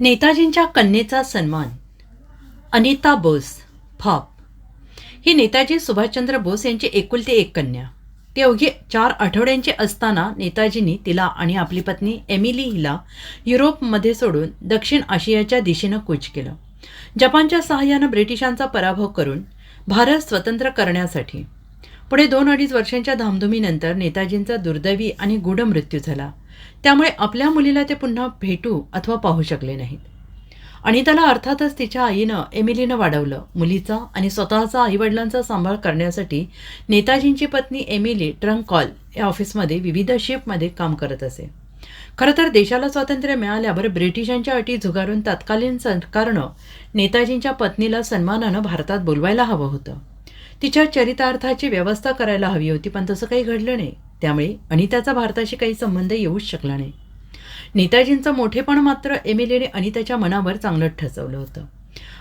नेताजींच्या कन्येचा सन्मान. अनिता बोस फाप. ही नेताजी सुभाषचंद्र बोस यांची एकुलती एक कन्या. ते अवघी चार आठवड्यांचे असताना नेताजींनी तिला आणि आपली पत्नी एमिली हिला युरोपमध्ये सोडून दक्षिण आशियाच्या दिशेनं कूच केलं. जपानच्या सहाय्यानं ब्रिटिशांचा पराभव करून भारत स्वतंत्र करण्यासाठी. पुढे दोन अडीच वर्षांच्या धामधुमीनंतर नेताजींचा दुर्दैवी आणि गूढ मृत्यू झाला. त्यामुळे आपल्या मुलीला ते पुन्हा भेटू अथवा पाहू शकले नाहीत. आणि त्याला अर्थातच तिच्या आईनं एमिलीनं वाढवलं. मुलीचा आणि स्वतःचा आईवडिलांचा सांभाळ करण्यासाठी नेताजींची पत्नी एमिली ट्रंक कॉल या ऑफिसमध्ये विविध शिफ्टमध्ये काम करत असे. खरं तर देशाला स्वातंत्र्य मिळाल्यावर ब्रिटिशांच्या अटी झुगारून तत्कालीन सरकारनं नेताजींच्या पत्नीला सन्मानानं भारतात बोलवायला हवं होतं. तिच्या चरितार्थाची व्यवस्था करायला हवी होती पण तसं काही घडलं नाही. त्यामुळे अनिताचा भारताशी काही संबंध येऊच शकला नाही. नेताजींचं मोठेपण मात्र एमिलीने अनिताच्या मनावर चांगलंच ठसवलं होतं.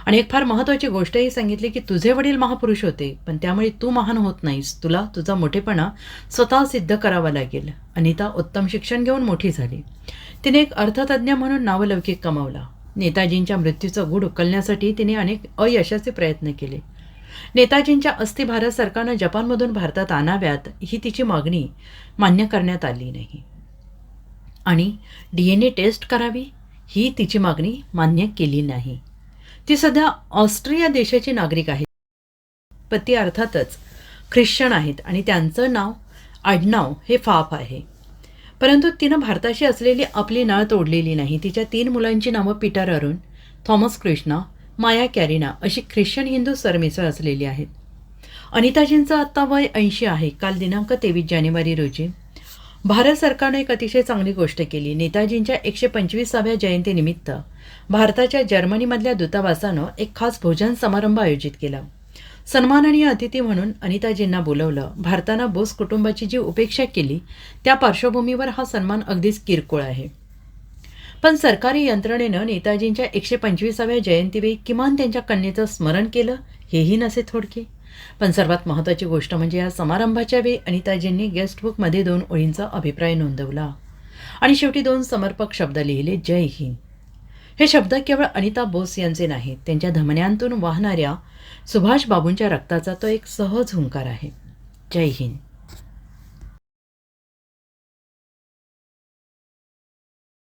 आणि एक फार महत्त्वाची गोष्टही सांगितली की तुझे वडील महापुरुष होते पण त्यामुळे तू महान होत नाहीस. तुला तुझा मोठेपणा स्वतः सिद्ध करावा लागेल. अनिता उत्तम शिक्षण घेऊन मोठी झाली. तिने एक अर्थतज्ञ म्हणून नावलौकिक कमावला. नेताजींच्या मृत्यूचं गूढ उकलण्यासाठी तिने अनेक अयशस्वी प्रयत्न केले. नेताजींच्या अस्थी भारत सरकारनं जपानमधून भारतात आणाव्यात ही तिची मागणी मान्य करण्यात आली नाही. आणि डी एन ए टेस्ट करावी ही तिची मागणी मान्य केली नाही. ती सध्या ऑस्ट्रिया देशाची नागरिक आहे. पण ती अर्थातच ख्रिश्चन आहेत आणि त्यांचं नाव आडनाव हे फाफ आहे. परंतु तिनं भारताशी असलेली आपली नाळ तोडलेली नाही. तिच्या तीन मुलांची नावं Peter Arun Thomas Krishna Maya Karina अशी ख्रिश्चन हिंदू सरमिसळ असलेली आहेत. अनिताजींचं आत्ता वय ऐंशी आहे. काल दिनांक तेवीस जानेवारी रोजी भारत सरकारनं एक अतिशय चांगली गोष्ट केली. नेताजींच्या एकशे पंचवीसाव्या जयंतीनिमित्त भारताच्या जर्मनीमधल्या दूतावासानं एक खास भोजन समारंभ आयोजित केला. सन्माननीय अतिथी म्हणून अनिताजींना बोलवलं. भारतानं बोस कुटुंबाची जी उपेक्षा केली त्या पार्श्वभूमीवर हा सन्मान अगदीच किरकोळ आहे. पण सरकारी यंत्रणेनं नेताजींच्या एकशे पंचवीसाव्या जयंतीवेळी किमान त्यांच्या कन्येचं स्मरण केलं हेही नसे थोडके. पण सर्वात महत्त्वाची गोष्ट म्हणजे या समारंभाच्या वेळी अनिताजींनी गेस्टबुकमध्ये दोन ओळींचा अभिप्राय नोंदवला. आणि शेवटी दोन समर्पक शब्द लिहिले जय हिंद. हे शब्द केवळ अनिता बोस यांचे नाहीत त्यांच्या धमन्यांतून वाहणाऱ्या सुभाष बाबूंच्या रक्ताचा तो एक सहज हुंकार आहे. जय हिंद.